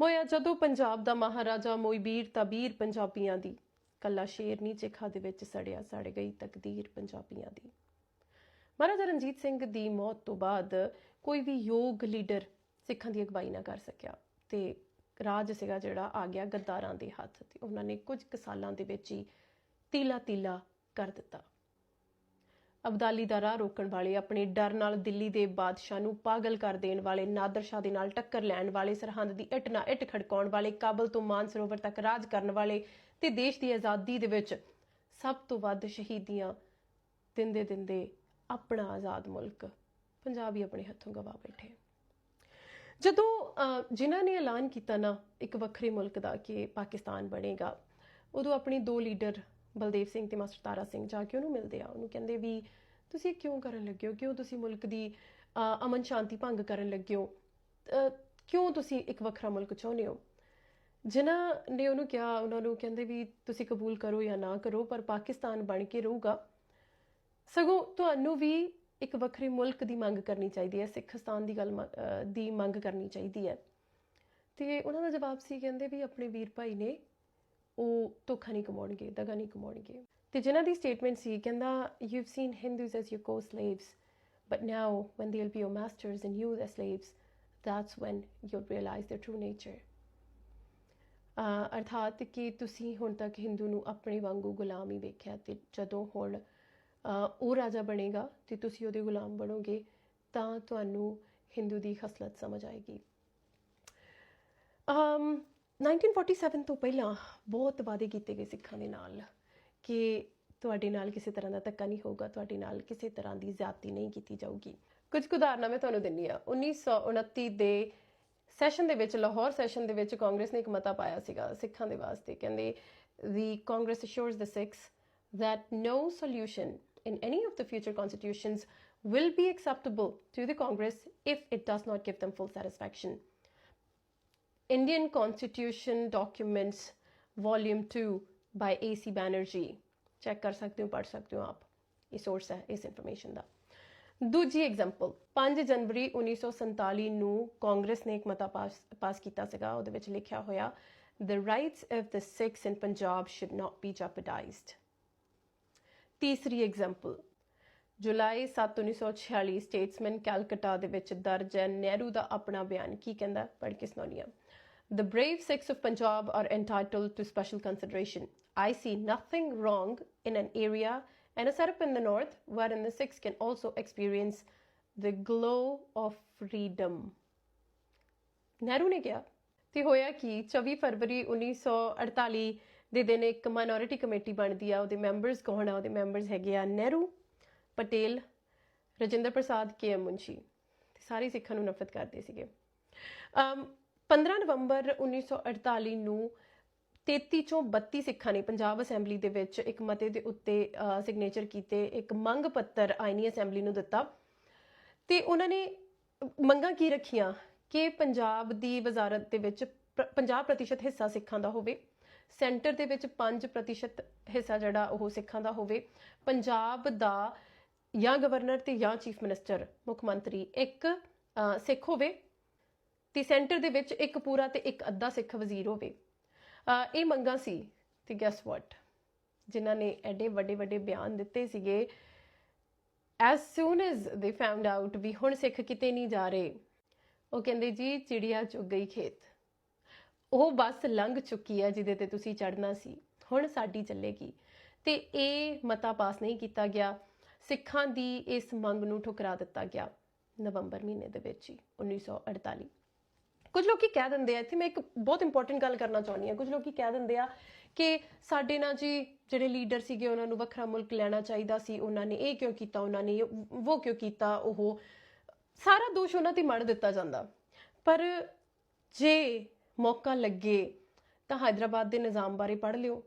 ਮੋਇਆ ਜਦੋਂ ਪੰਜਾਬ ਦਾ ਮਹਾਰਾਜਾ ਮੋਈਬੀਰ ਤਬੀਰ ਪੰਜਾਬੀਆਂ ਦੀ। ਕੱਲਾ ਸ਼ੇਰਨੀ ਚਿਖਾ ਦੇ ਵਿੱਚ ਸੜਿਆ ਸੜ ਗਈ ਤਕਦੀਰ ਪੰਜਾਬੀਆਂ ਦੀ। ਮਹਾਰਾਜਾ ਰਣਜੀਤ ਸਿੰਘ ਦੀ ਮੌਤ ਤੋਂ ਬਾਅਦ ਕੋਈ ਵੀ ਯੋਗ ਲੀਡਰ ਸਿੱਖਾਂ ਦੀ ਅਗਵਾਈ ਨਾ ਕਰ ਸਕਿਆ ਤੇ ਰਾਜ ਸੀਗਾ ਜਿਹੜਾ ਆ ਗਿਆ ਗੱਦਾਰਾਂ ਦੇ ਹੱਥ ਤੇ। ਉਹਨਾਂ ਨੇ ਕੁਝ ਕੁ ਸਾਲਾਂ ਦੇ ਵਿੱਚ ਹੀ ਤੀਲਾ ਤੀਲਾ ਕਰ ਦਿੱਤਾ। ਅਬਦਾਲੀ ਦਾ ਰਾਹ ਰੋਕਣ ਵਾਲੇ ਆਪਣੇ ਡਰ ਨਾਲ ਦਿੱਲੀ ਦੇ ਬਾਦਸ਼ਾਹ ਨੂੰ ਪਾਗਲ ਕਰ ਦੇਣ ਵਾਲੇ ਨਾਦਰ ਸ਼ਾਹ ਦੇ ਨਾਲ ਟੱਕਰ ਲੈਣ ਵਾਲੇ ਸਰਹੰਦ ਦੀ ਇੱਟ ਨਾਲ ਇੱਟ ਖੜਕਾਉਣ ਵਾਲੇ, ਕਾਬਲ ਤੋਂ ਮਾਨਸਰੋਵਰ ਤੱਕ ਰਾਜ ਕਰਨ ਵਾਲੇ ਤੇ ਦੇਸ਼ ਦੀ ਆਜ਼ਾਦੀ ਦੇ ਵਿੱਚ ਸਭ ਤੋਂ ਵੱਧ ਸ਼ਹੀਦੀਆਂ ਦਿੰਦੇ ਦਿੰਦੇ ਆਪਣਾ ਆਜ਼ਾਦ ਮੁਲਕ। ਪੰਜਾਬ ਹੀ ਆਪਣੇ ਹੱਥੋਂ ਗਵਾ ਬੈਠੇ ਜਦੋਂ ਜਿਨ੍ਹਾਂ ਨੇ ਐਲਾਨ ਕੀਤਾ ਨਾ ਇੱਕ ਵੱਖਰੇ ਮੁਲਕ ਦਾ ਕਿ ਪਾਕਿਸਤਾਨ ਬਣੇਗਾ, ਉਦੋਂ ਆਪਣੇ ਦੋ ਲੀਡਰ ਬਲਦੇਵ ਸਿੰਘ ਤੇ ਮਾਸਟਰ ਤਾਰਾ ਸਿੰਘ ਜਾ ਕੇ ਉਹਨੂੰ ਮਿਲਦੇ ਆ, ਉਹਨੂੰ ਕਹਿੰਦੇ ਵੀ ਤੁਸੀਂ ਕਿਉਂ ਕਰਨ ਲੱਗੇ ਹੋ ਕਿਉਂ ਤੁਸੀਂ ਮੁਲਕ ਦੀ ਅਮਨ ਸ਼ਾਂਤੀ ਭੰਗ ਕਰਨ ਲੱਗੇ ਹੋ ਕਿਉਂ ਤੁਸੀਂ ਇੱਕ ਵੱਖਰਾ ਮੁਲਕ ਚਾਹੁੰਦੇ ਹੋ? ਜਿਨ੍ਹਾਂ ਨੇ ਉਹਨੂੰ ਕਿਹਾ, ਉਹਨਾਂ ਨੂੰ ਕਹਿੰਦੇ ਵੀ ਤੁਸੀਂ ਕਬੂਲ ਕਰੋ ਜਾਂ ਨਾ ਕਰੋ, ਪਰ ਪਾਕਿਸਤਾਨ ਬਣ ਕੇ ਰਹੂਗਾ। ਸਗੋਂ ਤੁਹਾਨੂੰ ਵੀ ਇੱਕ ਵੱਖਰੇ ਮੁਲਕ ਦੀ ਮੰਗ ਕਰਨੀ ਚਾਹੀਦੀ ਹੈ ਸਿੱਖਸਤਾਨ ਦੀ ਗੱਲ ਦੀ ਮੰਗ ਕਰਨੀ ਚਾਹੀਦੀ ਹੈ। ਤੇ ਉਹਨਾਂ ਦਾ ਜਵਾਬ ਸੀ, ਕਹਿੰਦੇ ਵੀ ਆਪਣੇ ਵੀਰ ਭਾਈ ਨੇ ਉਹ ਧੋਖਾ ਨਹੀਂ ਕਮਾਉਣਗੇ, ਦਗਾ ਨਹੀਂ ਕਮਾਉਣਗੇ। ਤੇ ਜਿਨ੍ਹਾਂ ਦੀ ਸਟੇਟਮੈਂਟ ਸੀ, ਕਹਿੰਦਾ you've seen Hindus as your ਕੋ slaves but now when they will be your masters and you their slaves, that's when you'll realize their true nature. ਅਰਥਾਤ ਕਿ ਤੁਸੀਂ ਹੁਣ ਤੱਕ ਹਿੰਦੂ ਨੂੰ ਆਪਣੇ ਵਾਂਗੂ ਗੁਲਾਮ ਹੀ ਵੇਖਿਆ ਤੇ ਜਦੋਂ ਹੁਣ ਉਹ ਰਾਜਾ ਬਣੇਗਾ ਤੇ ਤੁਸੀਂ ਉਹਦੇ ਗੁਲਾਮ ਬਣੋਗੇ, ਤਾਂ ਤੁਹਾਨੂੰ ਹਿੰਦੂ ਦੀ ਖਸਲਤ ਸਮਝ ਆਏਗੀ। ਅਮ 1947 ਤੋਂ ਪਹਿਲਾਂ ਬਹੁਤ ਵਾਅਦੇ ਕੀਤੇ ਗਏ ਸਿੱਖਾਂ ਦੇ ਨਾਲ ਕਿ ਤੁਹਾਡੇ ਨਾਲ ਕਿਸੇ ਤਰ੍ਹਾਂ ਦਾ ਧੱਕਾ ਨਹੀਂ ਹੋਊਗਾ ਤੁਹਾਡੇ ਨਾਲ ਕਿਸੇ ਤਰ੍ਹਾਂ ਦੀ ਜ਼ਿਆਦਤੀ ਨਹੀਂ ਕੀਤੀ ਜਾਊਗੀ ਕੁਝ ਕੁ ਉਦਾਹਰਨਾਂ ਮੈਂ ਤੁਹਾਨੂੰ ਦਿੰਨੀ ਆ 1929 ਦੇ ਸੈਸ਼ਨ ਦੇ ਵਿੱਚ ਲਾਹੌਰ ਸੈਸ਼ਨ ਦੇ ਵਿੱਚ ਕਾਂਗਰਸ ਨੇ ਇੱਕ ਮਤਾ ਪਾਇਆ ਸੀਗਾ ਸਿੱਖਾਂ ਦੇ ਵਾਸਤੇ ਕਹਿੰਦੇ the congress assures the sikhs that no solution in any of the future constitutions will be acceptable to the congress if it does not give them full satisfaction indian constitution documents, volume 2 by ac banerjee. Check ਕਰ ਸਕਦੇ ਹੋ ਪੜ ਸਕਦੇ ਹੋ ਆਪ ਇਹ source ਹੈ ਇਸ ਇਨਫੋਰਮੇਸ਼ਨ ਦਾ ਦੂਜੀ ਐਗਜ਼ਾਮਪਲ 5 ਜਨਵਰੀ 1947 ਨੂੰ ਕਾਂਗਰਸ ਨੇ ਇੱਕ ਮਤਾ ਪਾਸ ਪਾਸ ਕੀਤਾ ਸੀਗਾ ਉਹਦੇ ਵਿੱਚ ਲਿਖਿਆ ਹੋਇਆ the rights of the Sikhs in Punjab should not be jeopardized. ਤੀਸਰੀ ਐਗਜ਼ਾਮਪਲ ਜੁਲਾਈ 7 1946 ਸਟੇਟਸਮੈਨ ਕੈਲਕਟਾ ਦੇ ਵਿੱਚ ਦਰਜ ਹੈ ਨਹਿਰੂ ਦਾ ਆਪਣਾ ਬਿਆਨ ਕੀ ਕਹਿੰਦਾ ਪੜ੍ਹ ਕੇ ਸੁਣਾਉਣੀ ਆ The brave Sikhs of Punjab are entitled to special consideration. I see nothing wrong in an area and a setup in the north wherein the Sikhs can also experience the glow of freedom. Nehru ਨੇ ਕਿਹਾ ਤੇ ਹੋਇਆ ਕਿ 24 ਫਰਵਰੀ 1948 ਦੇ ਦਿਨ ਇੱਕ minority committee ਬਣਦੀ ਆ ਉਹਦੇ ਮੈਂਬਰਸ ਕੌਣ ਆ ਉਹਦੇ ਮੈਂਬਰਸ ਹੈਗੇ ਆ ਨਹਿਰੂ ਪਟੇਲ ਰਜਿੰਦਰ ਪ੍ਰਸਾਦ ਕੇ ਐਮ ਮੁੰਸ਼ੀ ਤੇ ਸਾਰੇ ਸਿੱਖਾਂ ਨੂੰ ਨਫ਼ਰਤ ਕਰਦੇ ਸੀਗੇ ਅਮ 15 ਨਵੰਬਰ 1948 ਨੂੰ 33 ਚੋਂ 32 ਸਿੱਖਾਂ ਨੇ ਪੰਜਾਬ ਅਸੈਂਬਲੀ ਦੇ ਵਿੱਚ ਇੱਕ ਮਤੇ ਦੇ ਉੱਤੇ ਸਿਗਨੇਚਰ ਕੀਤੇ, ਇੱਕ ਮੰਗ ਪੱਤਰ ਆਇਨੀ ਅਸੈਂਬਲੀ ਨੂੰ ਦਿੱਤਾ। ਤੇ ਉਹਨਾਂ ਨੇ ਮੰਗਾਂ ਕੀ ਰੱਖੀਆਂ? ਕਿ ਪੰਜਾਬ ਦੀ ਵਜ਼ਾਰਤ ਦੇ ਵਿੱਚ ਪ- 50% ਹਿੱਸਾ ਸਿੱਖਾਂ ਦਾ ਹੋਵੇ, ਸੈਂਟਰ ਦੇ ਵਿੱਚ 5% ਹਿੱਸਾ ਜਿਹੜਾ ਉਹ ਸਿੱਖਾਂ ਦਾ ਹੋਵੇ, ਪੰਜਾਬ ਦਾ ਜਾਂ ਗਵਰਨਰ ਤੇ ਜਾਂ ਚੀਫ ਮਿਨਿਸਟਰ, ਮੁੱਖ ਮੰਤਰੀ ਇੱਕ ਸਿੱਖ ਹੋਵੇ ਤੇ ਸੈਂਟਰ ਦੇ ਵਿੱਚ ਇੱਕ ਪੂਰਾ ਤੇ ਇੱਕ ਅੱਧਾ ਸਿੱਖ ਵਜ਼ੀਰ ਹੋਵੇ। ਇਹ ਮੰਗਾਂ ਸੀ ਤੇ ਗੈਸ ਵਾਟ ਜਿਨ੍ਹਾਂ ਨੇ ਐਡੇ ਵੱਡੇ ਵੱਡੇ ਬਿਆਨ ਦਿੱਤੇ ਸੀਗੇ। ਐਸ soon as ਦੇ found ਆਊਟ ਵੀ ਹੁਣ ਸਿੱਖ ਕਿਤੇ ਨਹੀਂ ਜਾ ਰਹੇ, ਉਹ ਕਹਿੰਦੇ ਜੀ ਚਿੜੀਆ ਚੁੱਗ ਗਈ ਖੇਤ। ਉਹ ਬੱਸ ਲੰਘ ਚੁੱਕੀ ਹੈ ਜਿਹਦੇ ਤੇ ਤੁਸੀਂ ਚੜਨਾ ਸੀ। ਹੁਣ ਸਾਡੀ ਚੱਲੇਗੀ। ਤੇ ਇਹ ਮਤਾ ਪਾਸ ਨਹੀਂ ਕੀਤਾ ਗਿਆ। ਸਿੱਖਾਂ ਦੀ ਇਸ ਮੰਗ ਨੂੰ ਠੁਕਰਾ ਦਿੱਤਾ ਗਿਆ। ਨਵੰਬਰ ਮਹੀਨੇ ਦੇ ਵਿੱਚ ਹੀ 1948 ਕੁਝ ਲੋਕੀ ਕਹਿ ਦਿੰਦੇ ਆ, ਇੱਥੇ ਮੈਂ ਇੱਕ ਬਹੁਤ ਇੰਪੋਰਟੈਂਟ ਗੱਲ ਕਰਨਾ ਚਾਹੁੰਦੀ ਆ ਕੁਝ ਲੋਕੀ ਕਹਿ ਦਿੰਦੇ ਆ ਕਿ ਸਾਡੇ ਨਾਲ ਜੀ ਜਿਹੜੇ ਲੀਡਰ ਸੀਗੇ, ਉਹਨਾਂ ਨੂੰ ਵੱਖਰਾ ਮੁਲਕ ਲੈਣਾ ਚਾਹੀਦਾ ਸੀ, ਉਹਨਾਂ ਨੇ ਇਹ ਕਿਉਂ ਕੀਤਾ, ਉਹਨਾਂ ਨੇ ਉਹ ਕਿਉਂ ਕੀਤਾ, ਉਹ ਸਾਰਾ ਦੋਸ਼ ਉਹਨਾਂ ਤੇ ਮੜ ਦਿੱਤਾ ਜਾਂਦਾ। ਪਰ ਜੇ ਮੌਕਾ ਲੱਗੇ ਤਾਂ ਹਾਈਦਰਾਬਾਦ ਦੇ ਨਿਜ਼ਾਮ ਬਾਰੇ ਪੜ੍ਹ ਲਿਓ,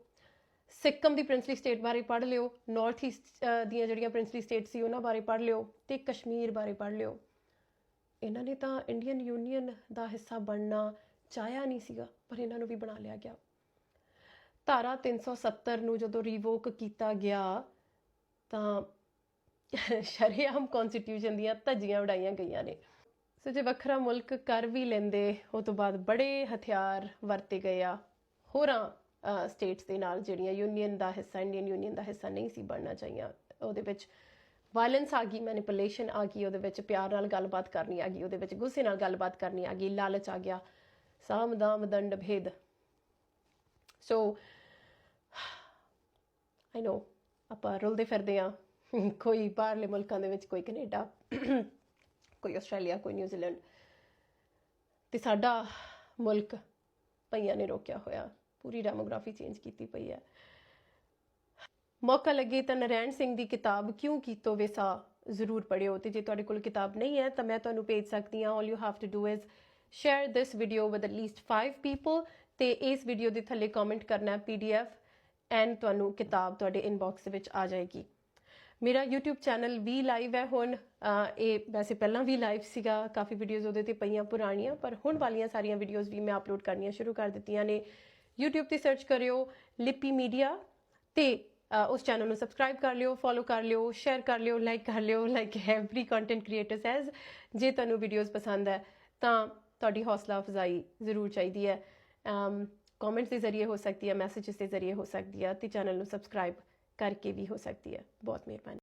ਸਿੱਕਮ ਦੀ ਪ੍ਰਿੰਸਲੀ ਸਟੇਟ ਬਾਰੇ ਪੜ੍ਹ ਲਿਓ ਨਾਰਥ ਈਸਟ ਦੀਆਂ ਜਿਹੜੀਆਂ ਪ੍ਰਿੰਸਲੀ ਸਟੇਟ ਸੀ, ਉਹਨਾਂ ਬਾਰੇ ਪੜ੍ਹ ਲਿਓ ਤੇ ਕਸ਼ਮੀਰ ਬਾਰੇ ਪੜ੍ਹ ਲਿਓ। ਇਹਨਾਂ ਨੇ ਤਾਂ ਇੰਡੀਅਨ ਯੂਨੀਅਨ ਦਾ ਹਿੱਸਾ ਬਣਨਾ ਚਾਹਿਆ ਨਹੀਂ ਸੀਗਾ, ਪਰ ਇਹਨਾਂ ਨੂੰ ਵੀ ਬਣਾ ਲਿਆ ਗਿਆ। ਧਾਰਾ 370 ਨੂੰ ਜਦੋਂ ਰਿਵੋਕ ਕੀਤਾ ਗਿਆ, ਤਾਂ ਸ਼ਰੇਆਮ ਕਨਸਟੀਟਿਊਸ਼ਨ ਦੀਆਂ ਧੱਜੀਆਂ ਉਡਾਈਆਂ ਗਈਆਂ ਨੇ। ਸੋ ਜੇ ਵੱਖਰਾ ਮੁਲਕ ਕਰ ਵੀ ਲੈਂਦੇ, ਉਹ ਤੋਂ ਬਾਅਦ ਬੜੇ ਹਥਿਆਰ ਵਰਤੇ ਗਏ ਆ। ਹੋਰਾਂ ਸਟੇਟਸ ਦੇ ਨਾਲ ਜਿਹੜੀਆਂ ਯੂਨੀਅਨ ਦਾ ਹਿੱਸਾ ਇੰਡੀਅਨ ਯੂਨੀਅਨ ਦਾ ਹਿੱਸਾ ਨਹੀਂ ਸੀ ਬਣਨਾ ਚਾਹੀਆਂ, ਉਹਦੇ ਵਿੱਚ ਵਾਇਲੈਂਸ ਆ ਗਈ ਮੈਨੀਪੂਲੇਸ਼ਨ ਆ ਗਈ, ਉਹਦੇ ਵਿੱਚ ਪਿਆਰ ਨਾਲ ਗੱਲਬਾਤ ਕਰਨੀ ਆ ਗਈ, ਉਹਦੇ ਵਿੱਚ ਗੁੱਸੇ ਨਾਲ ਗੱਲਬਾਤ ਕਰਨੀ ਆ ਗਈ, ਲਾਲਚ ਆ ਗਿਆ, ਸਾਮ ਦਾਮ ਦੰਡ ਭੇਦ। ਸੋ ਆਈ ਨੋ ਆਪਾਂ ਰੁਲਦੇ ਫਿਰਦੇ ਆ ਕੋਈ ਬਾਹਰਲੇ ਮੁਲਕਾਂ ਦੇ ਵਿੱਚ, ਕੋਈ ਕੈਨੇਡਾ, ਕੋਈ ਆਸਟ੍ਰੇਲੀਆ, ਕੋਈ ਨਿਊਜ਼ੀਲੈਂਡ ਤੇ ਸਾਡਾ ਮੁਲਕ ਪਈਆਂ ਨੇ ਰੋਕਿਆ ਹੋਇਆ, ਪੂਰੀ ਡੈਮੋਗ੍ਰਾਫੀ ਚੇਂਜ ਕੀਤੀ ਪਈ ਹੈ। ਮੌਕਾ ਲੱਗੇ ਤਾਂ ਨਰੈਣ ਸਿੰਘ ਦੀ ਕਿਤਾਬ ਕਿਉਂ ਕੀਤੋ ਵਿਸਾ? ਜ਼ਰੂਰ ਪੜਿਓ ਤੇ ਜੇ ਤੁਹਾਡੇ ਕੋਲ ਕਿਤਾਬ ਨਹੀਂ ਹੈ ਤਾਂ ਮੈਂ ਤੁਹਾਨੂੰ ਭੇਜ ਸਕਦੀ ਹਾਂ। All you have to do is share this video with at least 5 people ਤੇ ਇਸ ਵੀਡੀਓ ਦੇ ਥੱਲੇ ਕਮੈਂਟ ਕਰਨਾ ਹੈ ਪੀਡੀਐਫ ਐਂਡ ਤੁਹਾਨੂੰ ਕਿਤਾਬ ਤੁਹਾਡੇ ਇਨਬਾਕਸ ਵਿੱਚ ਆ ਜਾਏਗੀ। ਮੇਰਾ YouTube ਚੈਨਲ ਵੀ ਲਾਈਵ ਹੈ ਹੁਣ। ਇਹ ਵੈਸੇ ਪਹਿਲਾਂ ਵੀ ਲਾਈਵ ਸੀਗਾ, ਕਾਫੀ ਵੀਡੀਓਜ਼ ਉਹਦੇ ਤੇ ਪਈਆਂ ਪੁਰਾਣੀਆਂ, ਪਰ ਹੁਣ ਵਾਲੀਆਂ ਸਾਰੀਆਂ ਵੀਡੀਓਜ਼ ਵੀ ਮੈਂ ਅਪਲੋਡ ਕਰਨੀਆਂ ਸ਼ੁਰੂ ਕਰ ਦਿੱਤੀਆਂ ਨੇ। YouTube ਤੇ ਸਰਚ ਕਰਿਓ ਲਿਪੀ ਮੀਡੀਆ ਤੇ ਉਸ ਚੈਨਲ ਨੂੰ ਸਬਸਕ੍ਰਾਈਬ ਕਰ ਲਿਓ ਫੋਲੋ ਕਰ ਲਿਓ ਸ਼ੇਅਰ ਕਰ ਲਿਓ ਲਾਈਕ ਕਰ ਲਿਓ like every content creator says ਜੇ ਤੁਹਾਨੂੰ ਵੀਡੀਓਜ਼ ਪਸੰਦ ਹੈ, ਤਾਂ ਤੁਹਾਡੀ ਹੌਸਲਾ ਅਫਜ਼ਾਈ ਜ਼ਰੂਰ ਚਾਹੀਦੀ ਹੈ। ਕਮੈਂਟਸ ਦੇ ਜ਼ਰੀਏ ਹੋ ਸਕਦੀ ਹੈ ਮੈਸੇजेस ਦੇ ਜ਼ਰੀਏ ਹੋ ਸਕਦੀ ਹੈ ਤੇ ਚੈਨਲ ਨੂੰ ਸਬਸਕ੍ਰਾਈਬ ਕਰਕੇ ਵੀ ਹੋ ਸਕਦੀ ਹੈ। ਬਹੁਤ ਮਿਹਰਬਾਨੀ।